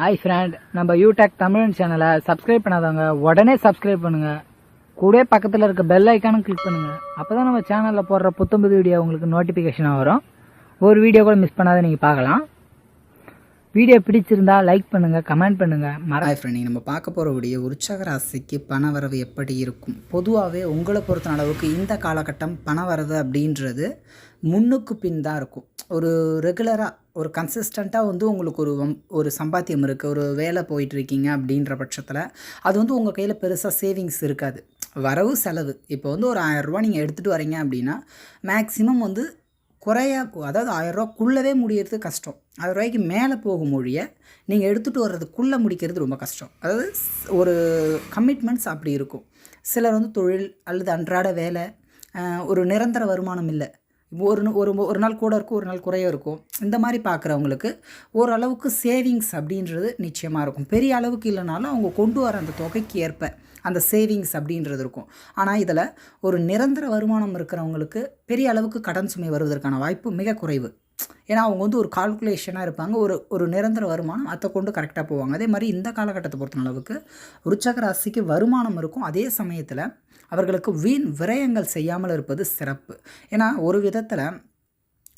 Hi friend நம்ம யூடெக் தமிழ் சேனலை subscribe பண்ணாதவங்க உடனே சப்ஸ்கிரைப் பண்ணுங்க. கூட பக்கத்தில் இருக்க பெல் ஐக்கானும் கிளிக் பண்ணுங்க. அப்பதான் நம்ம சேனலில் போடுற புத்தம்புது வீடியோ உங்களுக்கு நோட்டிஃபிகேஷனாக வரும். ஒரு வீடியோ கூட மிஸ் பண்ணாத நீங்கள் பார்க்கலாம். வீடியோ பிடிச்சிருந்தா லைக் பண்ணுங்க கமெண்ட் பண்ணுங்க. மறாய் ஃப்ரெண்ட் நம்ம பார்க்க போகிற வீடியோ உற்சக ராசிக்கு பணவரவு எப்படி இருக்கும்? பொதுவாகவே உங்களை பொறுத்த அளவுக்கு இந்த காலகட்டம் பணவரவு அப்படின்றது முன்னுக்கு பின் தான் இருக்கும். ஒரு ரெகுலராக ஒரு கன்சிஸ்டண்ட்டாக வந்து உங்களுக்கு ஒரு வம்- ஒரு சம்பாத்தியம் இருக்குது ஒரு வேலை போயிட்டுருக்கீங்க அப்படின்ற பட்சத்தில் அது வந்து உங்கள் கையில் பெருசாக சேவிங்ஸ் இருக்காது. வரவு செலவு. இப்போ வந்து ஒரு ஆயிரரூபா நீங்கள் எடுத்துகிட்டு வரீங்க அப்படின்னா மேக்ஸிமம் வந்து குறைய அதாவது ஆயரூவாக்குள்ளவே முடியறது கஷ்டம். ஆயிரம் ரூபாய்க்கு மேலே போகும் மொழிய நீங்கள் எடுத்துகிட்டு வர்றதுக்குள்ளே முடிக்கிறது ரொம்ப கஷ்டம். அதாவது ஒரு கமிட்மெண்ட்ஸ் அப்படி இருக்கும். சிலர் வந்து தொழில் அல்லது அன்றாட வேலை ஒரு நிரந்தர வருமானம் இல்லை. ஒரு ஒரு ஒரு நாள் கூட இருக்கும் ஒரு நாள் குறைய இருக்கும். இந்த மாதிரி பார்க்குறவங்களுக்கு ஓரளவுக்கு சேவிங்ஸ் அப்படின்றது நிச்சயமாக இருக்கும். பெரிய அளவுக்கு இல்லைனாலும் அவங்க கொண்டு வர அந்த தொகைக்கு ஏற்ப அந்த சேவிங்ஸ் அப்படின்றது இருக்கும். ஆனால் இதில் ஒரு நிரந்தர வருமானம் இருக்கிறவங்களுக்கு பெரிய அளவுக்கு கடன் சுமை வருவதற்கான வாய்ப்பு மிக குறைவு. ஏன்னா அவங்க வந்து ஒரு கால்குலேஷனாக இருப்பாங்க. ஒரு ஒரு நிரந்தர வருமானம் அதை கொண்டு கரெக்டாக போவாங்க. அதே மாதிரி இந்த காலகட்டத்தை பொறுத்த அளவுக்கு ருச்சக ராசிக்கு வருமானம் இருக்கும். அதே சமயத்தில் அவர்களுக்கு வீண் விரயங்கள் செய்யாமல் இருப்பது சிறப்பு. ஏன்னா ஒரு விதத்தில்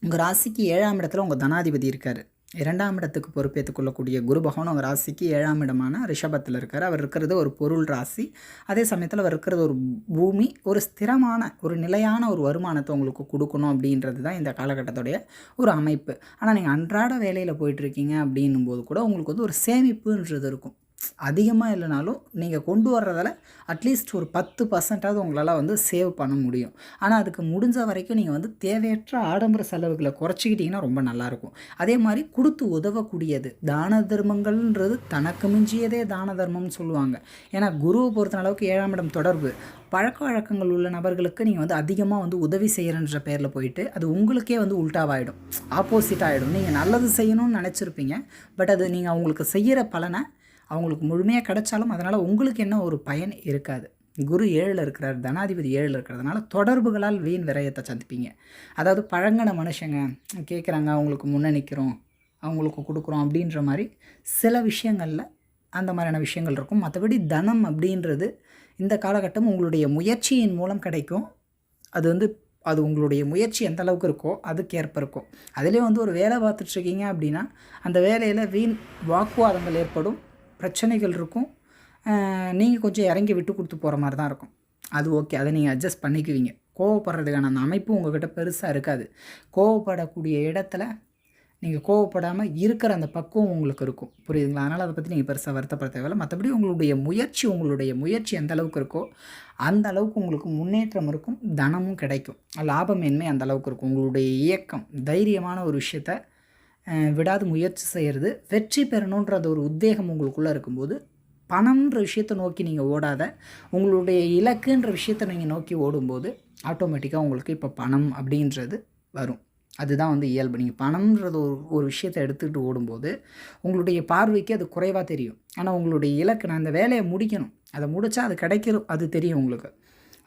உங்கள் ராசிக்கு ஏழாம் இடத்துல உங்கள் தனாதிபதி இருக்கார். இரண்டாம் இடத்துக்கு பொறுப்பேற்றுக் கொள்ளக்கூடிய குரு பகவான் உங்கள் ராசிக்கு ஏழாம் இடமான ரிஷபத்தில் இருக்கார். அவர் இருக்கிறது ஒரு பொருள் ராசி. அதே சமயத்தில் அவர் இருக்கிறது ஒரு பூமி. ஒரு ஸ்திரமான ஒரு நிலையான ஒரு வருமானத்தை உங்களுக்கு கொடுக்கணும் அப்படின்றது தான் இந்த காலகட்டத்துடைய ஒரு அமைப்பு. ஆனால் நீங்கள் அன்றாட வேலையில் போயிட்டுருக்கீங்க அப்படின்னும் போது கூட உங்களுக்கு வந்து ஒரு சேமிப்புன்றது இருக்கும். அதிகமாக இல்லைனாலும் நீங்கள் கொண்டு வர்றதால அட்லீஸ்ட் ஒரு பத்து பர்சன்டாவது உங்களால் வந்து சேவ் பண்ண முடியும். ஆனால் அதுக்கு முடிஞ்ச வரைக்கும் நீங்கள் வந்து தேவையற்ற ஆடம்பர செலவுகளை குறைச்சிக்கிட்டிங்கன்னா ரொம்ப நல்லாயிருக்கும். அதே மாதிரி கொடுத்து உதவக்கூடியது தான தர்மங்கள்ன்றது தனக்கு மிஞ்சியதே தான தர்மம்னு சொல்லுவாங்க. ஏன்னா குருவை பொறுத்த அளவுக்கு ஏழாம் இடம் தொடர்பு. பழக்க வழக்கங்கள் உள்ள நபர்களுக்கு நீங்கள் வந்து அதிகமாக வந்து உதவி செய்கிறன்ற பேரில் போயிட்டு அது உங்களுக்கே வந்து உல்டாவாயிடும். ஆப்போசிட் ஆகிடும் நீங்கள் நல்லது செய்யணும்னு நினச்சிருப்பீங்க. பட் அது நீங்கள் அவங்களுக்கு செய்கிற பலனை அவங்களுக்கு முழுமையாக கிடைச்சாலும் அதனால் உங்களுக்கு என்ன ஒரு பயன் இருக்காது. குரு ஏழில் இருக்கிறார் தனாதிபதி ஏழில் இருக்கிறதுனால தொடர்புகளால் வீண் விரயத்தை சந்திப்பீங்க. அதாவது பழங்கின மனுஷங்க கேட்குறாங்க அவங்களுக்கு முன்னே நிற்கிறோம் அவங்களுக்கு கொடுக்குறோம் அப்படின்ற மாதிரி சில விஷயங்களில் அந்த மாதிரியான விஷயங்கள் இருக்கும். மற்றபடி தனம் அப்படின்றது இந்த காலகட்டம் உங்களுடைய முயற்சியின் மூலம் கிடைக்கும். அது வந்து அது உங்களுடைய முயற்சி எந்த அளவுக்கு இருக்கோ அதுக்கேற்ப இருக்கும். அதுலேயும் வந்து ஒரு வேலை பார்த்துட்ருக்கீங்க அப்படின்னா அந்த வேலையில் வீண் வாக்குவாதங்கள் ஏற்படும். பிரச்சனைகள் இருக்கும். நீங்கள் கொஞ்சம் இறங்கி விட்டு கொடுத்து போகிற மாதிரி தான் இருக்கும். அது ஓகே. அதை நீங்கள் அட்ஜஸ்ட் பண்ணிக்குவீங்க. கோவப்படுறதுக்கான அந்த அமைப்பு உங்கள்கிட்ட பெருசாக இருக்காது. கோவப்படக்கூடிய இடத்துல நீங்கள் கோவப்படாமல் இருக்கிற அந்த பக்குவம் உங்களுக்கு இருக்கும். புரியுதுங்களா? அதனால் அதை பற்றி நீங்கள் பெருசாக வருத்தப்பட தேவையில்ல. மற்றபடி உங்களுடைய முயற்சி உங்களுடைய முயற்சி எந்த அளவுக்கு இருக்கோ அந்த அளவுக்கு உங்களுக்கு முன்னேற்றம் இருக்கும். தனமும் கிடைக்கும். லாபமேன்மை அந்த அளவுக்கு இருக்கும். உங்களுடைய இயக்கம் தைரியமான ஒரு விஷயத்த விடாது முயற்சி செய்கிறது வெற்றி பெறணுன்றது ஒரு உத்வேகம் உங்களுக்குள்ளே இருக்கும்போது பணம்ன்ற விஷயத்தை நோக்கி நீங்கள் ஓடாத. உங்களுடைய இலக்குன்ற விஷயத்தை நீங்கள் நோக்கி ஓடும்போது ஆட்டோமேட்டிக்காக உங்களுக்கு இப்போ பணம் அப்படின்றது வரும். அதுதான் வந்து இயல்பு. நீங்கள் பணம்ன்றது ஒரு ஒரு விஷயத்தை எடுத்துக்கிட்டு ஓடும்போது உங்களுடைய பார்வைக்கு அது குறைவாக தெரியும். ஆனால் உங்களுடைய இலக்கு நான் அந்த வேலையை முடிக்கணும். அதை முடித்தா அது கிடைக்கிறோம் அது தெரியும் உங்களுக்கு.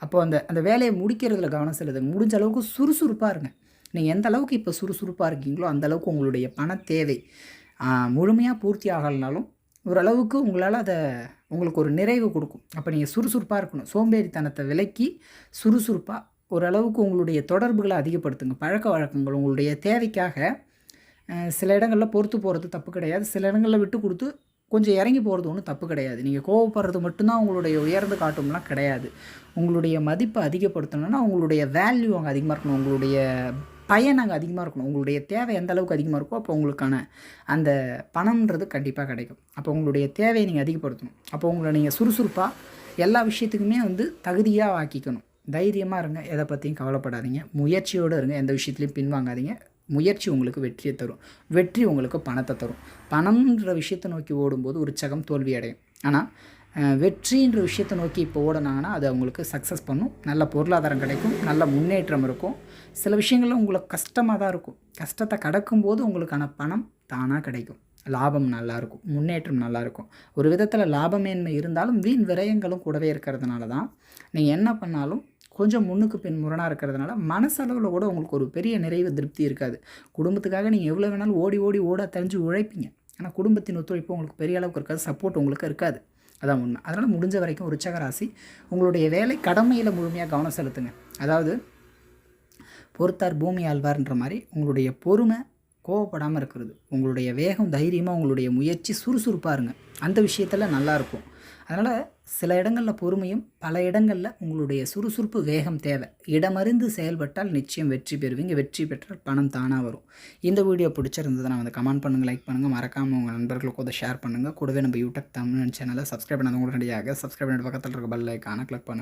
அப்போ அந்த அந்த வேலையை முடிக்கிறதுல கவனம் செலுத்துங்க. முடிஞ்ச அளவுக்கு சுறுசுறுப்பாக இருங்க. நீங்கள் எந்த அளவுக்கு இப்போ சுறுசுறுப்பாக இருக்கீங்களோ அந்தளவுக்கு உங்களுடைய பண தேவை முழுமையாக பூர்த்தி ஆகலைனாலும் ஓரளவுக்கு உங்களால் அதை உங்களுக்கு ஒரு நிறைவு கொடுக்கும். அப்போ நீங்கள் சுறுசுறுப்பாக இருக்கணும். சோம்பேறித்தனத்தை விலக்கி சுறுசுறுப்பாக ஓரளவுக்கு உங்களுடைய தொடர்புகளை அதிகப்படுத்துங்க. பழக்க வழக்கங்கள் உங்களுடைய தேவைக்காக சில இடங்களில் பொறுத்து போகிறது தப்பு கிடையாது. சில இடங்களில் விட்டு கொடுத்து கொஞ்சம் இறங்கி போகிறது ஒன்றும் தப்பு கிடையாது. நீங்கள் கோவப்படுறது மட்டும்தான் உங்களுடைய உயர்ந்து காட்டும்லாம் கிடையாது. உங்களுடைய மதிப்பை அதிகப்படுத்தணும்னா உங்களுடைய வேல்யூ அங்கே அதிகமாக இருக்கணும். உங்களுடைய பயன் அங்கே அதிகமாக இருக்கணும். உங்களுடைய தேவை எந்த அளவுக்கு அதிகமாக இருக்கோ அப்போ உங்களுக்கான அந்த பணம்ன்றது கண்டிப்பாக கிடைக்கும். அப்போ உங்களுடைய தேவையை நீங்கள் அதிகப்படுத்தணும். அப்போ உங்களை நீங்கள் சுறுசுறுப்பாக எல்லா விஷயத்துக்குமே வந்து தகுதியாக ஆக்கிக்கணும். தைரியமாக இருங்க. எதை பற்றியும் கவலைப்படாதீங்க. முயற்சியோடு இருங்க. எந்த விஷயத்துலையும் பின்வாங்காதீங்க. முயற்சி உங்களுக்கு வெற்றியை தரும். வெற்றி உங்களுக்கு பணத்தை தரும். பணம்ன்ற விஷயத்தை நோக்கி ஓடும்போது உற்சகம் தோல்வி அடையும். ஆனால் வெற்றின்ற விஷயத்தை நோக்கி இப்போ ஓடினாங்கன்னா அது அவங்களுக்கு சக்ஸஸ் பண்ணும். நல்ல பொருளாதாரம் கிடைக்கும். நல்ல முன்னேற்றம் இருக்கும். சில விஷயங்கள்ல உங்களுக்கு கஷ்டமாக தான் இருக்கும். கஷ்டத்தை கடக்கும்போது உங்களுக்கான பணம் தானாக கிடைக்கும். லாபம் நல்லாயிருக்கும் முன்னேற்றம் நல்லாயிருக்கும் ஒரு விதத்தில் லாபமேன்மை இருந்தாலும் வீண் விரயங்களும் கூடவே இருக்கிறதுனால தான் நீங்கள் என்ன பண்ணாலும் கொஞ்சம் முன்னுக்கு பின் முரணாக இருக்கிறதுனால மனசளவில் கூட உங்களுக்கு ஒரு பெரிய நிறைவு திருப்தி இருக்காது. குடும்பத்துக்காக நீங்கள் எவ்வளோ வேணாலும் ஓடி ஓடி ஓட தெரிஞ்சு உழைப்பீங்க. ஆனால் குடும்பத்தின் ஒத்துழைப்பு உங்களுக்கு பெரிய அளவுக்கு இருக்காது. சப்போர்ட் உங்களுக்கு இருக்காது. அதான் உண்மை. அதனால் முடிஞ்ச வரைக்கும் விருச்சக ராசி உங்களுடைய வேலை கடமையில் முழுமையாக கவனம் செலுத்துங்க. அதாவது பொறுத்தார் பூமி ஆழ்வார்ன்ற மாதிரி உங்களுடைய பொறுமை கோவப்படாமல் இருக்கிறது. உங்களுடைய வேகம் தைரியமாக உங்களுடைய முயற்சி சுறுசுறுப்பாக இருங்க அந்த விஷயத்தில் நல்லாயிருக்கும் அதனால் சில இடங்களில் பொறுமையும் பல இடங்களில் உங்களுடைய சுறுசுறுப்பு வேகம் தேவை. இடமறிந்து செயல்பட்டால் நிச்சயம் வெற்றி பெறுவீங்க. வெற்றி பெற்றால் பணம் தானாக வரும். இந்த வீடியோ பிடிச்சிருந்ததுன்னா வந்து கமெண்ட் பண்ணுங்கள் லைக் பண்ணுங்கள் மறக்காமல் உங்கள் நண்பர்களுக்கு அதை ஷேர் பண்ணுங்கள் கூடவே நம்ம யூடியூப் தமிழ் சேனலை சப்ஸ்கிரைப் பண்ணாதவங்க உடனடியாக சப்ஸ்கிரைப் பண்ணிட்டு பக்கத்தில் இருக்க பெல் ஐக்கான கிளிக் பண்ணுங்கள்